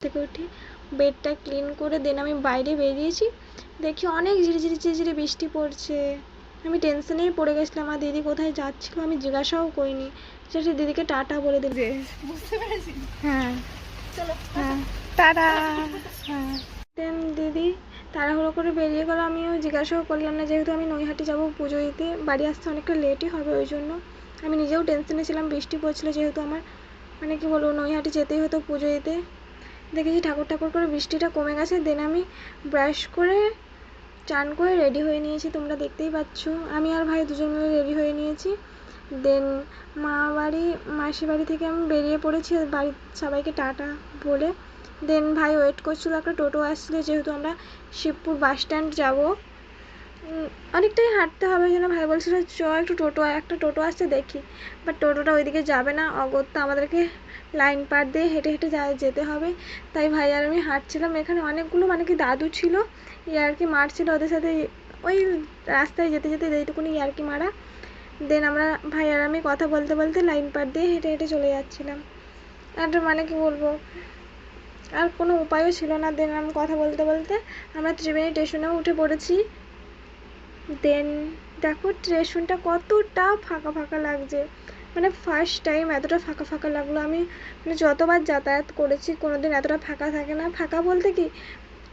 থেকে উঠে বেডটা ক্লিন করে দেন আমি বাইরে বেরিয়েছি। দেখি অনেক ঝিরিঝিরি ঝিরিঝিরি বৃষ্টি পড়ছে। আমি টেনশনেই পড়ে গেছিলাম আমার দিদি কোথায় যাচ্ছিল? আমি জিজ্ঞাসাও করিনি। সেটা দিদিকে টাটা বলে দেবে বুঝতে পেরেছি। হ্যাঁ। চলো হ্যাঁ। টাটা। হ্যাঁ। দেন দিদি তাড়াহুড়ো করে বেরিয়ে গেল। আমিও জিজ্ঞাসাও করলাম না যেহেতু আমি নৈহাটি যাব পুজো দিতে বাড়ি আসতে অনেকটা লেটই হবে ওই জন্য। আমি নিজেও টেনশনে ছিলাম বৃষ্টি পড়ছিল যেহেতু আমার। মানে কি বলব নৈহাটি যেতেই হতো পুজো দিতে। দেখেছি ঠাকুর ঠাকুর করে বৃষ্টিটা কমে গেছে দেন আমি ব্রাশ করে চান করে রেডি হয়ে নিয়েছি, তোমরা দেখতেই পাচ্ছ। আমি আর ভাই দুজন মিলে রেডি হয়ে নিয়েছি। দেন মা বাড়ি, মাসি বাড়ি থেকে আমি বেরিয়ে পড়েছি বাড়ির সবাইকে টাটা বলে। দেন ভাই ওয়েট করছিল, একটা টোটো আসছিল, যেহেতু আমরা শিবপুর বাস স্ট্যান্ড যাব। অনেকটাই হাঁটতে হবে ওই জন্য ভাই বলছিল চ, একটু টোটো, একটা টোটো আসছে, দেখি। বাট টোটোটা ওইদিকে যাবে না। অগত্যা আমাদেরকে লাইন পার দিয়ে হেঁটে হেঁটে যা, যেতে হবে। তাই ভাই আর আমি হাঁটছিলাম। এখানে অনেকগুলো মানে কি দাদু ছিল, ইয়ার্কি মারছিল ওদের সাথে। ওই রাস্তায় যেতে যেতে যেইটুকুনি ইয়ার্কি মারা। দেন আমরা ভাই আর আমি কথা বলতে বলতে লাইন পার দিয়ে হেঁটে হেঁটে চলে যাচ্ছিলাম। আর মানে কি বলব? আর কোনো উপায়ও ছিল না। দেন আমি কথা বলতে বলতে আমরা ত্রিবেণী স্টেশনেও উঠে পড়েছি। দেন দেখো স্টেশনটা কতটা ফাঁকা ফাঁকা লাগছে। মানে ফার্স্ট টাইম এতটা ফাঁকা ফাঁকা লাগল। আমি মানে যতবার যাতায়াত করেছি, কোনোদিন এতটা ফাঁকা থাকে না। ফাঁকা বলতে কি?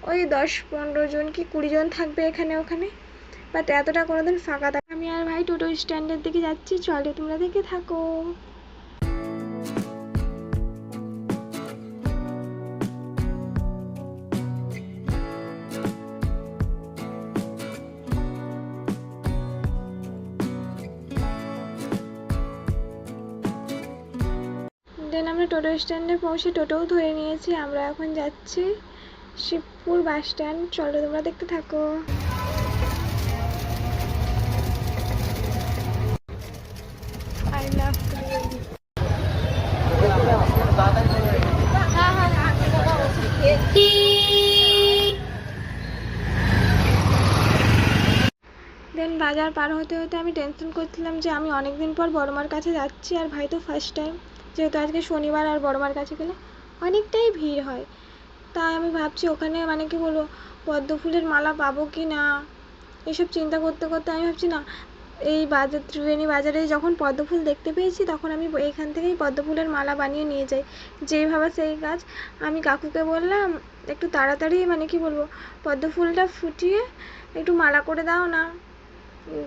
ওই দশ পনেরো জন কি কুড়ি জন থাকবে এখানে ওখানে। বাট এতটা কোনোদিন ফাঁকা থাকে আমি আর ভাই টোটো স্ট্যান্ডের দিকে যাচ্ছি। চলে তোমরা দেখে থাকো। টোটো স্ট্যান্ডে পৌঁছে টোটোও ধরে নিয়েছি, আমরা এখন যাচ্ছি শিবপুর বাস স্ট্যান্ড। চলো তোমরা দেখতে থাকো। লাভ দেন বাজার পার হতে হতে আমি টেনশন করছিলাম যে আমি অনেক দিন পর বড়মার কাছে যাচ্ছি, আর ভাই তো ফার্স্ট টাইম যেহেতু আজকে শনিবার আর বড়মার কাছে গেলে অনেকটাই ভিড় হয়। তাই আমি ভাবছি ওখানে মানে কি বলব, পদ্ম ফুলের মালা পাবো কি না? এসব চিন্তা করতে করতে আমি ভাবছি না, এই বাজার, ত্রিবেণী বাজারে যখন পদ্ম ফুল দেখতে পেয়েছি তখন আমি এখান থেকেই পদ্ম ফুলের মালা বানিয়ে নিয়ে যাই। যেই ভাবা সেই কাজ আমি কাকুকে বললাম, একটু তাড়াতাড়ি মানে কি বলব, পদ্ম ফুলটা ফুটিয়ে একটু মালা করে দাও না।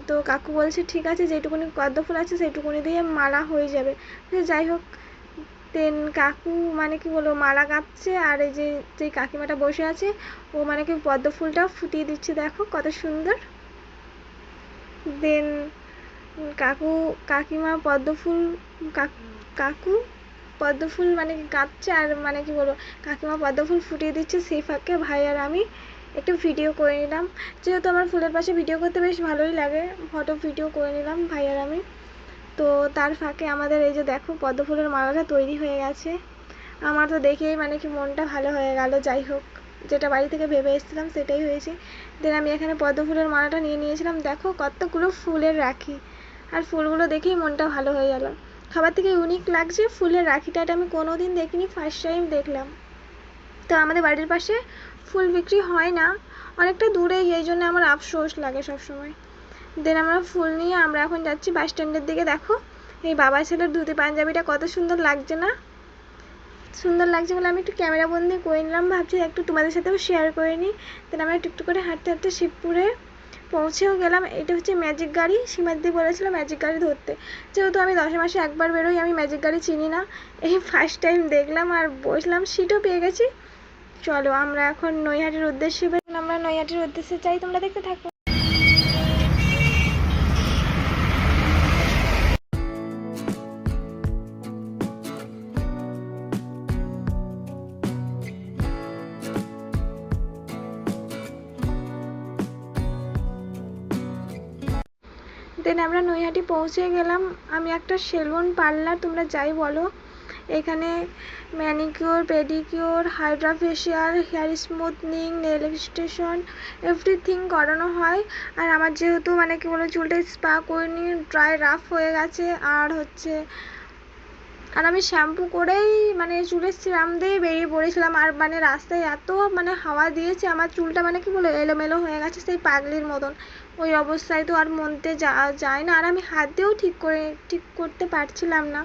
তো কাকু বলছে, ঠিক আছে, যেটুকুনি পদ্ম ফুল আছে সেইটুকুনি দিয়ে মালা হয়ে যাবে। যাই হোক দেন কাকু মানে কি বলব, মালা গাঁথছে আর এই যে যে কাকিমাটা বসে আছে, ও মানে কি পদ্ম ফুলটাও ফুটিয়ে দিচ্ছে, দেখো কত সুন্দর। দেন কাকু, কাকিমা পদ্ম ফুল, কাক- পদ্ম ফুল মানে কি গাঁথছে আর মানে কি বলব, কাকিমা পদ্ম ফুল ফুটিয়ে দিচ্ছে সেই ফাঁকে। ভাই আর আমি একটু ভিডিও করে নিলাম। যেহেতু আমার ফুলের পাশে ভিডিও করতে বেশ ভালোই লাগে ফটো ভিডিও করে নিলাম, ভাই আর আমি। তো তার ফাঁকে আমাদের এই যে দেখো পদ্ম ফুলের মালাটা তৈরি হয়ে গেছে। আমার তো দেখেই মানে কি মনটা ভালো হয়ে গেল, যাই হোক। যেটা বাড়ি থেকে ভেবে এসেছিলাম সেটাই হয়েছে। দেন আমি এখানে পদ্ম ফুলের মালাটা নিয়ে নিয়েছিলাম। দেখো কতগুলো ফুলের রাখি। আর ফুলগুলো দেখেই মনটা ভালো হয়ে গেল। সবার থেকে ইউনিক লাগছে ফুলের রাখিটা। এটা আমি কোনো দিন দেখিনি ফার্স্ট টাইম দেখলাম। তো আমাদের বাড়ির পাশে ফুল বিক্রি হয় না। অনেকটা দূরে এই জন্য আমার আফসোস লাগে সব সময় দেন আমরা ফুল নিয়ে আমরা এখন যাচ্ছি বাস স্ট্যান্ডের দিকে, দেখো। এই বাবা ছেলের ধুতি পাঞ্জাবিটা কত সুন্দর লাগছে না? সুন্দর লাগছে বলে আমি একটু ক্যামেরা বন্দি করে নিলাম, ভাবছি একটু তোমাদের সাথেও শেয়ার করে নিই। দেন আমরা একটু করে হাঁটতে হাঁটতে শিবপুরে পৌঁছেও গেলাম। এটা হচ্ছে ম্যাজিক গাড়ি সীমাদি বলেছিল ম্যাজিক গাড়ি ধরতে। যেহেতু আমি দশে মাসে একবার বেরোই, আমি ম্যাজিক গাড়ি চিনি না। এই ফার্স্ট টাইম দেখলাম আর বসলাম সিটও পেয়ে গেছি। চলো আমরা এখন নৈহাটির উদ্দেশ্যে আমরা নৈহাটির উদ্দেশ্যে চাই তোমরা দেখতে থাকো। দেন আমরা নৈহাটি পৌঁছে গেলাম। আমি একটা সেলুন পার্লার তোমরা যাই বলো। এখানে manicure, pedicure hydra facial hair smoothing, nail extension, everything করানো হয়। আর আমার যেহেতু মানে কি বলে, চুলটা স্পা করে নিয়ে ড্রাই, রাফ হয়ে গেছে। আর হচ্ছে, আর আমি শ্যাম্পু করেই মানে চুলের সিরাম দিয়ে বেরিয়ে পড়েছিলাম। আর মানে রাস্তায় এত মানে হাওয়া দিয়েছে, আমার চুলটা মানে কি বলে, এলোমেলো হয়ে গেছে সেই পাগলির মতন। ওই অবস্থায় তো আর মনতে যাওয়া যায় না। আর আমি হাত দিয়েও ঠিক করে, ঠিক করতে পারছিলাম না।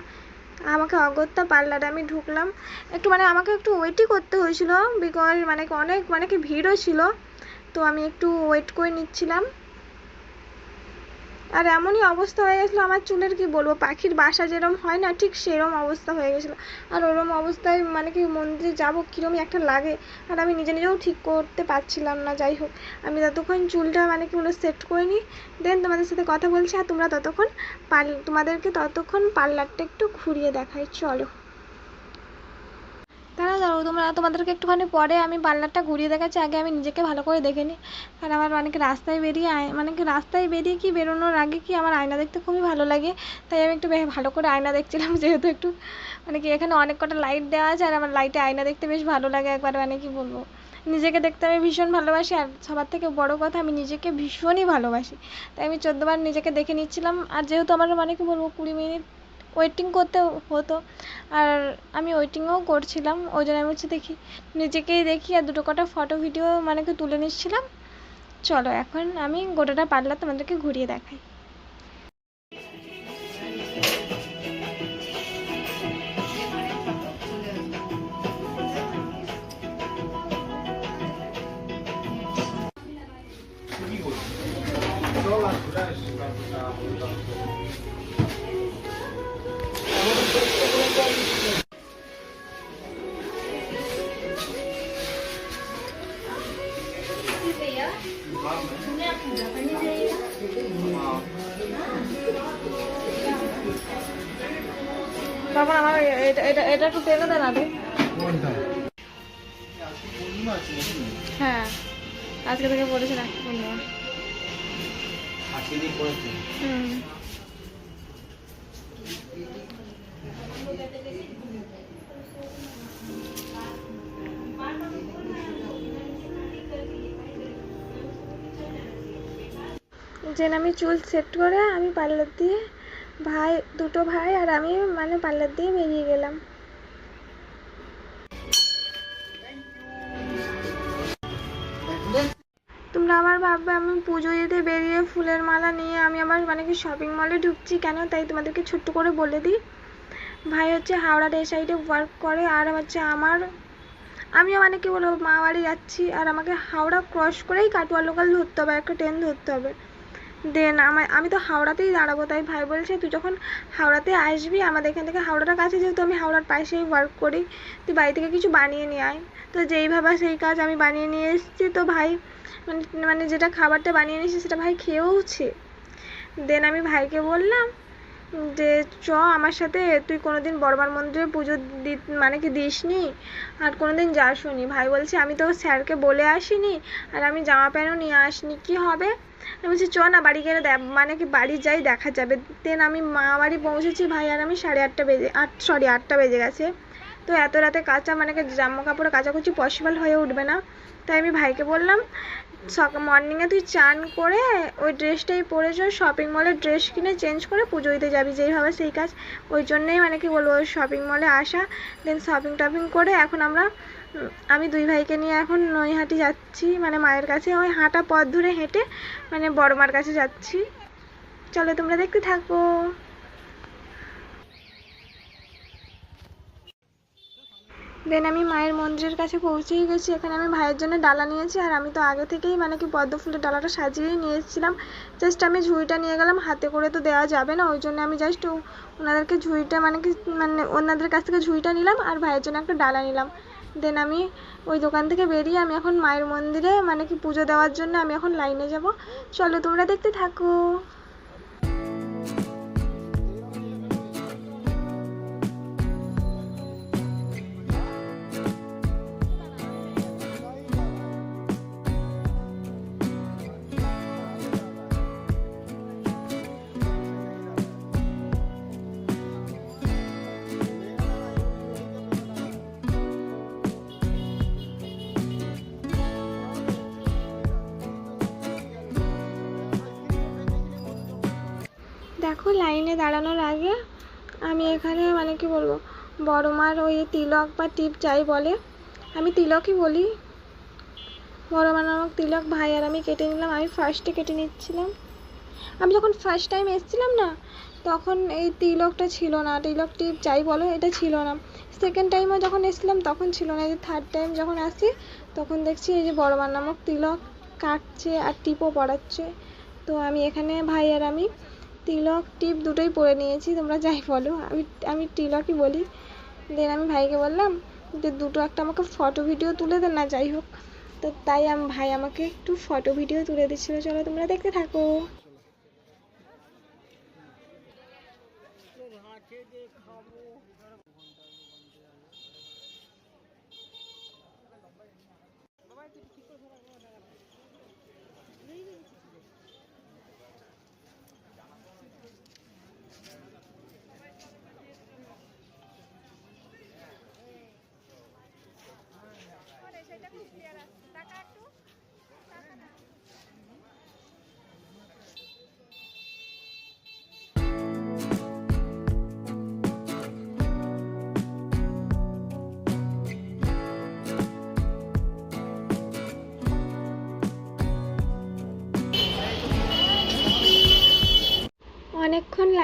আমাকে অগত্যা পার্লারে আমি ঢুকলাম। একটু মানে আমাকে একটু ওয়েটই করতে হয়েছিল বিকজ মানে অনেক মানে কি ভিড়ও ছিল। তো আমি একটু ওয়েট করে নিচ্ছিলাম। আর এমনই অবস্থা হয়ে গেছিল, আমার চুলের কি বলব? পাখির বাসা যেরম হয় না, ঠিক সেরম অবস্থা হয়ে গেছিল। আর ওরম অবস্থায় মানে কি মন্দিরে যাব কীরকম একটা লাগে? আর আমি নিজে নিজেও ঠিক করতে পারছিলাম না, যাই হোক। আমি ততক্ষণ চুলটা মানে কি বলে সেট করে নিই দেন তোমাদের সাথে কথা বলছি, আর তোমরা ততক্ষণ পার্ল তোমাদেরকে ততক্ষণ পার্লারটা একটু ঘুরিয়ে দেখাই, চলো। দাঁড়াও দাঁড়াও, তোমরা তোমাদেরকে একটুখানি পরে আমি পার্লারটা ঘুরিয়ে দেখাচ্ছি, আগে আমি নিজেকে ভালো করে দেখে নিই। কারণ আমার মানে কি রাস্তায় বেরিয়ে মানে কি রাস্তায় বেরিয়ে কি বেরোনোর আগে কি আমার আয়না দেখতে খুবই ভালো লাগে। তাই আমি একটু ভালো করে আয়না দেখছিলাম, যেহেতু একটু মানে কি এখানে অনেক কটা লাইট দেওয়া আছে, আর আমার লাইটে আয়না দেখতে বেশ ভালো লাগে একবার মানে কি বলব। নিজেকে দেখতে আমি ভীষণ ভালোবাসি, আর সবার থেকে বড় কথা আমি নিজেকে ভীষণই ভালোবাসি। তাই আমি চোদ্দবার নিজেকে দেখে নিচ্ছিলাম, আর যেহেতু আমার মানে কি বলব কুড়ি মিনিট ওয়েটিং করতে হতো। আর আমি ওয়েটিংও করছিলাম। ওই জন্য আমি হচ্ছে দেখি, নিজেকেই দেখি আর দুটো কটা ফটো ভিডিও মানে কি তুলে নিচ্ছিলাম? চলো, এখন আমি গোটাটা পারলা তোমাদেরকে ঘুরিয়ে দেখাই। তখন আমার এটা এটা এটা একটু টেনে দেন আগে। হ্যাঁ আজকে থেকে পড়েছে না পূর্ণিমা। হুম। যেন আমি চুল সেট করে আমি পার্লার দিয়ে ভাই, দুটো ভাই আর আমি মানে পার্লার দিয়ে বেরিয়ে গেলাম। তোমরা আবার ভাববে আমি পুজো দিতে বেরিয়ে ফুলের মালা নিয়ে আমি আবার মানে কি শপিং মলে ঢুকছি কেন? তাই তোমাদেরকে ছোট্ট করে বলে দিই। ভাই হচ্ছে হাওড়ার এই সাইডে ওয়ার্ক করে আর হচ্ছে আমার, আমিও মানে কি বলব, মা বাড়ি যাচ্ছি আর আমাকে হাওড়া ক্রস করেই কাটোয়া লোকাল ধরতে হবে, একটা ট্রেন ধরতে হবে। দেন আমার আমি তো হাওড়াতেই দাঁড়াবো, তাই ভাই বলছে, তুই যখন হাওড়াতে আসবি, আমাদের এখান থেকে হাওড়াটা কাছে, যেহেতু আমি হাওড়ার পাশেই ওয়ার্ক করি, তুই বাড়ি থেকে কিছু বানিয়ে নিয়ে আয়। তো যেই ভাবা সেই কাজ আমি বানিয়ে নিয়ে এসেছি, তো ভাই মানে মানে যেটা খাবারটা বানিয়ে নিয়েছি, সেটা ভাই খেয়েওছে। দেন আমি ভাইকে বললাম যে চ, আমার সাথে তুই কোনোদিন বড়বার মন্দিরে পুজো দি মানে কি দিসনি? আর কোনোদিন যাসনি? ভাই বলছে, আমি তো স্যারকে বলে আসিনি, আর আমি জামা প্যান্টও নিয়ে আসিনি, কি হবে? আমি বলছি, চ না, বাড়ি গেলে মানে কি বাড়ি যাই দেখা যাবে। দেন আমি মা বাড়ি পৌঁছেছি, ভাই আর আমি সাড়ে আটটা বেজে, আট সরি আটটা বেজে গেছে। তো এত রাতে কাঁচা মানে কি জামা কাপড় কাচাকুচি পসিবল হয়ে উঠবে না? তাই আমি ভাইকে বললাম সকাল মর্নিংয়ে তুই চান করে ওই ড্রেসটাই পরে যাও শপিং মলে ড্রেস কিনে চেঞ্জ করে পুজো দিতে যাবি, যেইভাবে সেই কাজ। ওই জন্যেই মানে কি বলব শপিং মলে আসা দেন শপিং টপিং করে এখন আমরা আমি দুই ভাইকে নিয়ে এখন নৈহাটি যাচ্ছি। মানে মায়ের কাছে ওই হাঁটা পথ ধরে হেঁটে মানে বড় মার কাছে যাচ্ছি। চলো তোমরা দেখতে থাকো। দেন আমি মায়ের মন্দিরের কাছে পৌঁছেই গেছি। এখানে আমি ভাইয়ের জন্য ডালা নিয়েছি আর আমি তো আগে থেকেই মানে কি পদ্ম ফুলের ডালাটা সাজিয়েই নিয়ে এসেছিলাম জাস্ট আমি ঝুড়িটা নিয়ে গেলাম, হাতে করে তো দেওয়া যাবে না, ওই জন্য আমি জাস্ট ওনাদেরকে ঝুড়িটা মানে কি মানে ওনাদের কাছ থেকে ঝুড়িটা নিলাম আর ভাইয়ের জন্য একটা ডালা নিলাম। দেন আমি ওই দোকান থেকে বেরিয়ে আমি এখন মায়ের মন্দিরে মানে কি পুজো দেওয়ার জন্য আমি এখন লাইনে যাব। চলো তোমরা দেখতে থাকো। দেখো লাইনে দাঁড়ানোর আগে আমি এখানে মানে কি বলব বড় মার ওই তিলক বা টিপ যাই বলে, আমি তিলকই বলি। বড় মা নামক তিলক ভাই আর আমি কেটে নিলাম, আমি ফার্স্টে কেটে নিচ্ছিলাম। আমি যখন ফার্স্ট টাইম এসেছিলাম না, তখন এই তিলকটা ছিল না, তিলক টিপ যাই বলো, এটা ছিল না। সেকেন্ড টাইমও যখন এসেছিলাম, তখন ছিল না যে থার্ড টাইম যখন আসি, তখন দেখছি এই যে বড় মার নামক তিলক কাটছে আর টিপও পড়াচ্ছে। তো আমি এখানে ভাই আর আমি তিলক টিপ দুটোই পরে নিয়েছি, তোমরা যাই বলো। আমি আমি তিলকই বলি। দেন আমি ভাইকে বললাম যে দুটো একটা আমাকে ফটো ভিডিও তুলে দেন না যাই হোক। তো তাই আমি, ভাই আমাকে একটু ফটো ভিডিও তুলে দিচ্ছিল। চলো তোমরা দেখতে থাকো।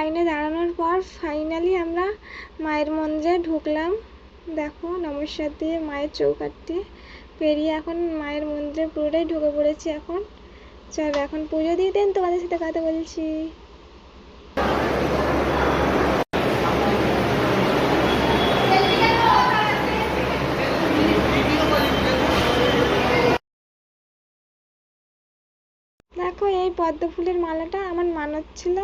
লাইনে দাঁড়ানোর পর ফাইনালি আমরা মায়ের মন্দিরে ঢুকলাম। দেখো, নমস্কার দিয়ে মায়ের দিয়ে পেরিয়ে এখন মায়ের মন্দিরে পুরোটাই ঢুকে পড়েছি এখন। চল, এখন পুজো দিয়ে দেন, তোমাদের সাথে কথা বলছি। দেখো, এই পদ্ম ফুলের মালাটা আমার মানত ছিল।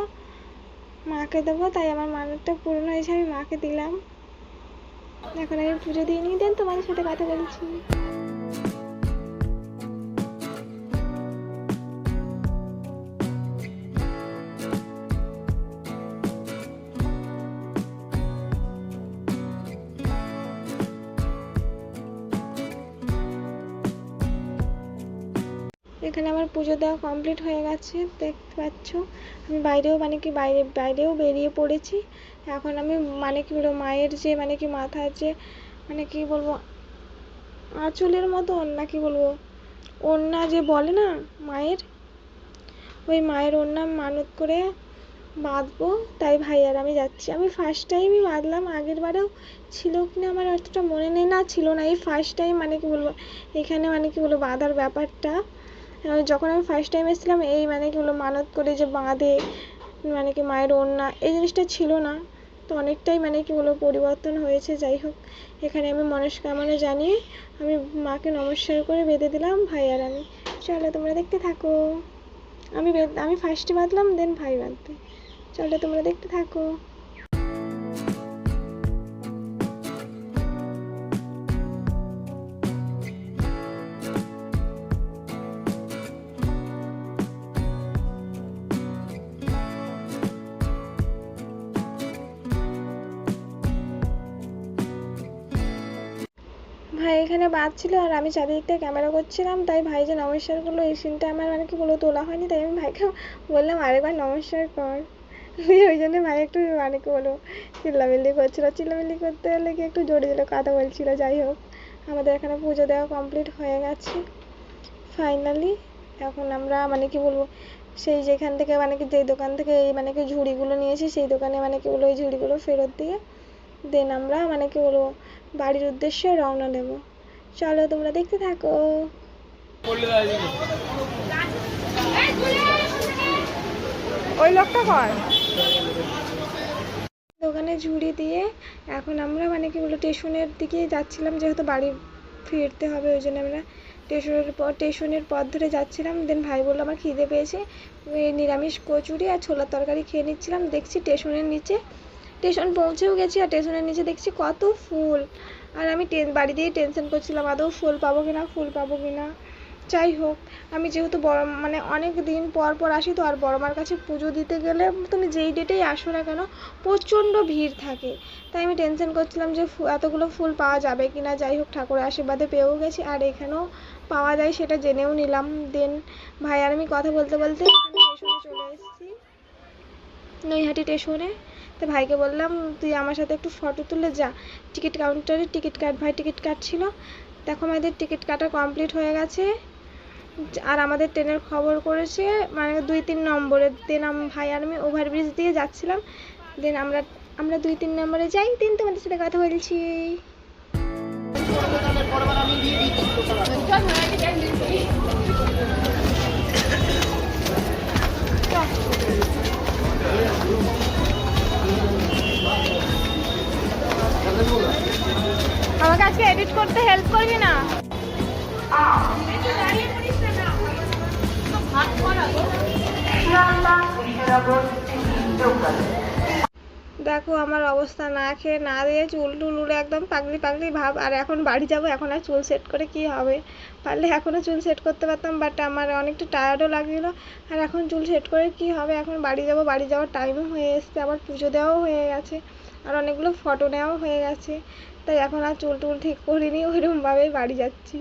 মাকে দেবো, তাই আমার মানতটা পূরণ হয়েছে, আমি মাকে দিলাম। এখন আমি পুজো দিয়ে নিয়ে দেন তোমাদের সাথে কথা বলছি। এখানে আমার পুজো দেওয়া কমপ্লিট হয়ে গেছে, দেখতে পাচ্ছ। আমি বাইরেও মানে কি বাইরে, বাইরেও বেরিয়ে পড়েছি। এখন আমি মানে কি বলব, মায়ের যে মানে কি মাথার যে মানে কি বলব, আঁচলের মতো না কি বলব, ওড়না যে বলে না মায়ের, ওই মায়ের ওড়না মানত করে বাঁধবো। তাই ভাই আর আমি যাচ্ছি। আমি ফার্স্ট টাইমই বাঁধলাম, আগের বারেও ছিল কি না আমার অতটা মনে নেই, না ছিল না। এই ফার্স্ট টাইম মানে কি বলব, এখানে মানে কি বলব, বাঁধার ব্যাপারটা যখন আমি ফার্স্ট টাইম এসেছিলাম, এই মানে কি বলব, মানত করে যে বাঁধে মানে কি মায়ের ওড়না, এই জিনিসটা ছিল না। তো অনেকটাই মানে কি বলব, পরিবর্তন হয়েছে। যাই হোক, এখানে আমি মনস্কামনা জানিয়ে আমি মাকে নমস্কার করে বেঁধে দিলাম ভাই আর আমি। চলো তোমরা দেখতে থাকো। আমি আমি ফার্স্টে বাঁধলাম দেন ভাই বাঁধবে। চলো তোমরা দেখতে থাকো। ভাই এখানে বাঁধছিল আর আমি চারিদিকটা ক্যামেরা করছিলাম, তাই ভাই যে নমস্কার করল, এই সিনটা আমার মানে কি বলব, তোলা হয়নি, তাই আমি ভাইকে বললাম আরেকবার নমস্কার কর। দিয়ে ওই জন্য ভাই একটু মানে কি বলব, চিল্লামিল্লি করছিল। চিল্লামিল্লি করতে গেলে কি একটু জোরে জোরে কথা বলছিল, যাই হোক। আমাদের এখানে পুজো দেওয়া কমপ্লিট হয়ে গেছে। ফাইনালি এখন আমরা মানে কি বলব, সেই যেখান থেকে মানে কি যেই দোকান থেকে এই মানে কি ঝুড়িগুলো নিয়েছি, সেই দোকানে মানে কি বলব, এই ঝুড়িগুলো ফেরত দিয়ে দেন আমরা মানে কি বলব, বাড়ির উদ্দেশ্যে রওনা দেব। চলো তোমরা দেখতে থাকো। ওই লোকটা কর। দোকানে ঝুড়ি দিয়ে এখন আমরা মানে কি বলব, স্টেশনের দিকে যাচ্ছিলাম, যেহেতু বাড়ি ফিরতে হবে, ওই জন্য আমরা স্টেশনের পর স্টেশনের পথ ধরে যাচ্ছিলাম। দেন ভাই বলল, আমার খিদে পেয়েছে। নিরামিষ কচুরি আর ছোলার তরকারি খেয়ে নিচ্ছিলাম। দেখছি স্টেশনের নিচে, স্টেশন পৌঁছেও গেছি, আর স্টেশনের নিচে দেখছি কত ফুল। আর আমি টেন বাড়ি দিয়ে টেনশন করছিলাম, আদৌ ফুল পাবো কি না ফুল পাবো কি না যাই হোক, আমি যেহেতু বড় মানে অনেক দিন পর পর আসি তো, আর বড় মার কাছে পুজো দিতে গেলে তুমি যেই ডেটেই আসো না কেন, প্রচণ্ড ভিড় থাকে। তাই আমি টেনশন করছিলাম যে এতগুলো ফুল পাওয়া যাবে কি না যাই হোক, ঠাকুরের আশীর্বাদে পেয়েও গেছি, আর এখানেও পাওয়া যায় সেটা জেনেও নিলাম। দেন ভাই আর আমি কথা বলতে বলতে স্টেশনে চলে এসেছি। নৈহাটি স্টেশনে তো ভাইকে বললাম, তুই আমার সাথে একটু ফটো তুলে যা। টিকিট কাউন্টারে টিকিট কাট ভাই টিকিট কাটছিল দেখো আমাদের টিকিট কাটা কমপ্লিট হয়ে গেছে। আর আমাদের ট্রেনের খবর করেছে মানে দুই তিন নম্বরে। দেন ভাই আর আমি ওভারব্রিজ দিয়ে যাচ্ছিলাম। দেন আমরা আমরা দুই তিন নম্বরে যাই। দেন তোমাদের সাথে কথা বলছি। আমাকে আজকে এডিট করতে হেল্প করবি না? দেখো, আমার অবস্থা না খেয়ে না দিয়ে চুল টুল উড়ে একদম পাগলি পাগলি ভাব। আর এখন বাড়ি যাব, এখন আর চুল সেট করে কি হবে? পারলে এখনও চুল সেট করতে পারতাম বাট আমার অনেকটা টায়ার্ডও লাগছিল। আর এখন চুল সেট করে কি হবে? এখন বাড়ি যাব, বাড়ি যাওয়ার টাইমও হয়ে এসছে, আবার পুজো দেওয়াও হয়ে গেছে। আর অনেকগুলো ফটো নেওয়াও হয়ে গেছে। তাই এখন আর চুল টুল ঠিক করিনি ওইরকমভাবেই বাড়ি যাচ্ছি।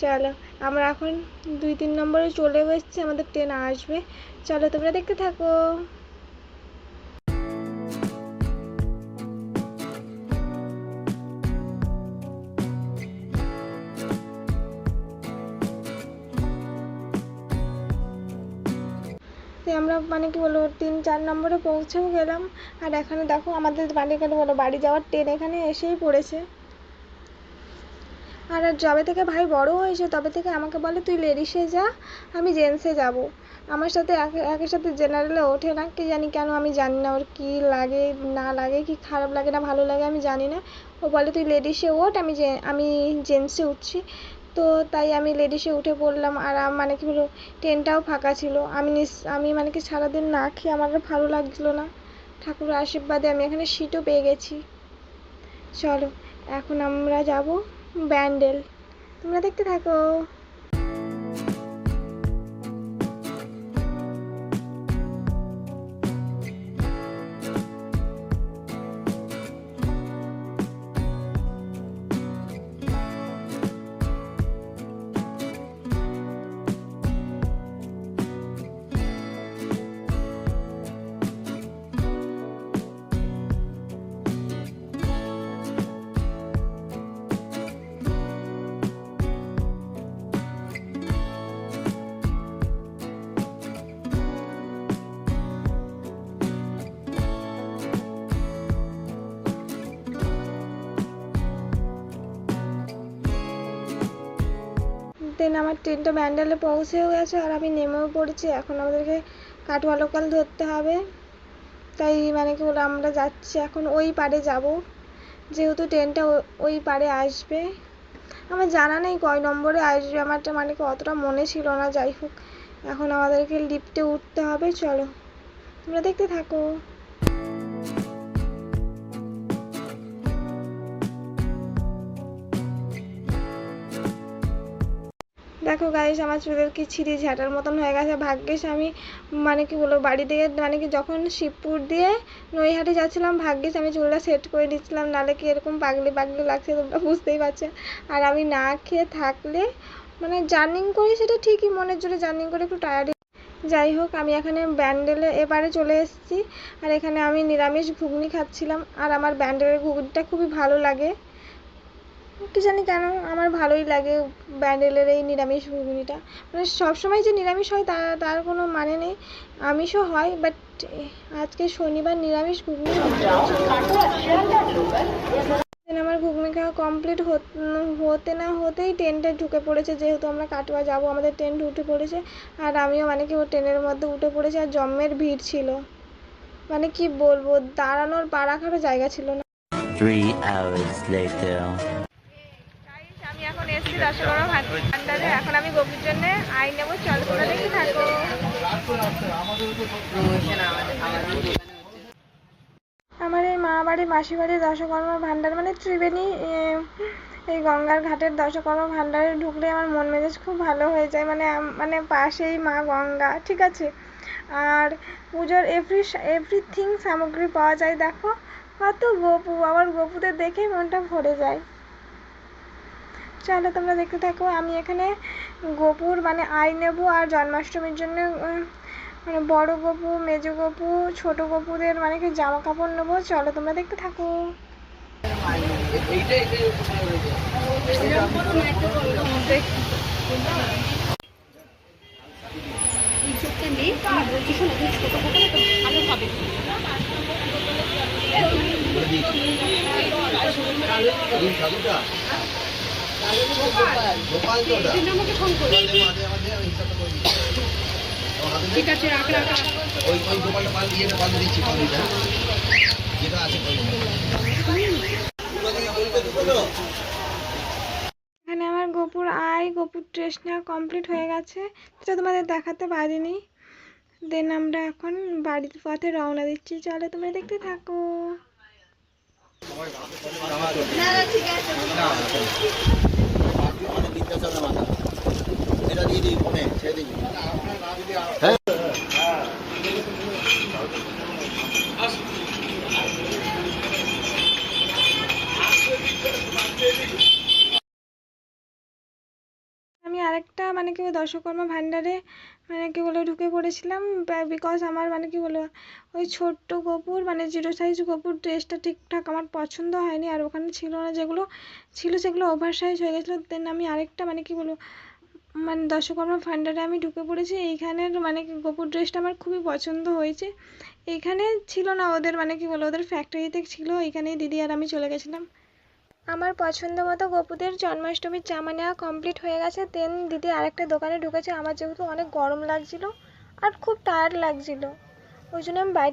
চলো, আমরা এখন দুই তিন নম্বরে চলে এসেছি, আমাদের ট্রেন আসবে। চলো তোমরা দেখতে থাকো। আমরা মানে কি বলব, তিন, চার নম্বরে পৌঁছেও গেলাম। আর এখানে দেখো আমাদের বাড়ি কেন বলো, বাড়ি যাওয়ার ট্রেন এখানে এসেই পড়েছে। আর যবে থেকে ভাই বড় হয়েছে, তবে থেকে আমাকে বলে, তুই লেডিসে যা, আমি জেন্টসে যাব। আমার সাথে একে, একের সাথে জেনারেলে ওঠে না, কে জানি কেন আমি জানি না ওর কী লাগে, না লাগে, কি খারাপ লাগে না, ভালো লাগে আমি জানি না। ও বলে, তুই লেডিসে ওঠ, আমি আমি জেন্টসে উঠছি। তো তাই আমি লেডিসে উঠে পড়লাম আর মানে কি বলব ট্রেনটাও ফাঁকা ছিল। আমি নিস আমি মানে কি সারাদিন না খেয়ে আমার আর ভালো লাগছিল না। ঠাকুরের আশীর্বাদে আমি এখানে সিটও পেয়ে গেছি। চলো, এখন আমরা যাব ব্যান্ডেল। তোমরা দেখতে থাকো। আমার ট্রেনটা ব্যান্ডেলে পৌঁছেও গেছে আর আমি নেমেও পড়েছি। এখন আমাদেরকে কাটোয়া লোকাল ধরতে হবে। তাই মানে কি বলে, আমরা যাচ্ছি এখন ওই পারে যাব। যেহেতু ট্রেনটা ওই পারে আসবে। আমার জানা নেই কয় নম্বরে আসবে। আমার তো মানে কি অতটা মনে ছিল না। যাই হোক, এখন আমাদেরকে লিফটে উঠতে হবে। চলো, তোমরা দেখতে থাকো। দেখো গাইস আমার চুলের কি ছিঁড়ি ঝাঁটার মতন হয়ে গেছে। ভাগ্যিস আমি মানে কি বলব, বাড়ি থেকে মানে কি যখন শিবপুর দিয়ে নৈহাটি যাচ্ছিলাম, ভাগ্যিস আমি চুলটা সেট করে নিচ্ছিলাম নাহলে কি এরকম পাগলি পাগলি লাগছে তোমরা বুঝতেই পারছ। আর আমি না খেয়ে থাকলে মানে জার্নিং করি সেটা ঠিকই, মনের জোরে জার্নিং করে একটু টায়ার্ড যাই হোক, আমি এখানে ব্যান্ডেলে এবারে চলে এসেছি। আর এখানে আমি নিরামিষ ঘুগনি খাচ্ছিলাম। আর আমার ব্যান্ডেলের ঘুগনিটা খুবই ভালো লাগে। কি জানি কেন আমার ভালোই লাগে ব্যান্ডেলের এই নিরামিষ ঘুগনিটা। মানে সবসময় যে নিরামিষ হয় তা তার কোনো মানে নেই। আমিষও হয় বাট আজকে শনিবার নিরামিষ ঘুগনি আমার ঘুগনি খাওয়া কমপ্লিট হতে না হতেই ট্রেনটা ঢুকে পড়েছে। যেহেতু আমরা কাটোয়া যাব, আমাদের ট্রেন ঢুকে পড়েছে। আর আমিও মানে কি ট্রেনের মধ্যে উঠে পড়েছি আর জম্মের ভিড় ছিল। মানে কি বলব, দাঁড়ানোর পা রাখারও জায়গা ছিল না। Three hours later. এসেছি রসগোল্লা ভান্ডারে এখন আমি গোপুর জন্য আই নেব, চল তোমরা দেখতে থাকো। আমার এই মা বাড়ি মাসি বাড়ির দশকর্মা ভান্ডার মানে ত্রিবেণী এই গঙ্গার ঘাটের দশকর্মা ভান্ডারে ঢুকলে আমার মন মেজাজ খুব ভালো হয়ে যায়। মানে মানে পাশেই মা গঙ্গা, ঠিক আছে? আর পুজোর এভরি এভরিথিং সামগ্রী পাওয়া যায়, দেখো। কত গোপু আমার গোপুদের দেখেই মনটা ভরে যায়। চলো তোমরা দেখতে থাকো, আমি এখানে গোপুর মানে আই নেব আর জন্মাষ্টমীর জন্য মানে বড় গপু, মেজো গপু, ছোট গপুদের মানে কি জামা কাপড় নেব, চলো তোমরা দেখতে থাকো। ঠিক আছে রাখ আছে এখানে আমার গোপুর আই, গোপুর ড্রেস নেওয়া কমপ্লিট হয়ে গেছে। সেটা তোমাদের দেখাতে পারিনি। দেন আমরা এখন বাড়ির পথে রওনা দিচ্ছি। চলো তোমরা দেখতে থাকো। বিদ্যাসাগর মাথা। এটা দিয়ে দিই ফোনে ছেড়ে দিই। আমি আরেকটা মানে কি বলে দর্শকর্মা ভাণ্ডারে মানে কি বলে ঢুকে পড়েছিলাম বিকজ আমার মানে কি বলব ওই ছোট্ট গোপুর মানে জিরো সাইজ গোপুর ড্রেসটা ঠিকঠাক আমার পছন্দ হয়নি আর ওখানে ছিল না যেগুলো, ছিল সেগুলো ওভার সাইজ হয়ে গেছিল দেন আমি আরেকটা মানে কি বলব মানে দর্শকর্মা ভাণ্ডারে আমি ঢুকে পড়েছি, এইখানের মানে কি গোপুর ড্রেসটা আমার খুবই পছন্দ হয়েছে, এইখানে ছিল না ওদের মানে কি বলব ওদের ফ্যাক্টরিতে ছিল, এইখানেই দিদি আর আমি চলে গেছিলাম। আমার পছন্দ মতো গপুদের জন্মাষ্টমীর জামা নেওয়া কমপ্লিট হয়ে গেছে দেন দিদি আরেকটা দোকানে ঢুকেছে, আমার যেহেতু অনেক গরম লাগছিল আর খুব টায়ার্ড লাগছিল, ওই জন্য আমি বাইরে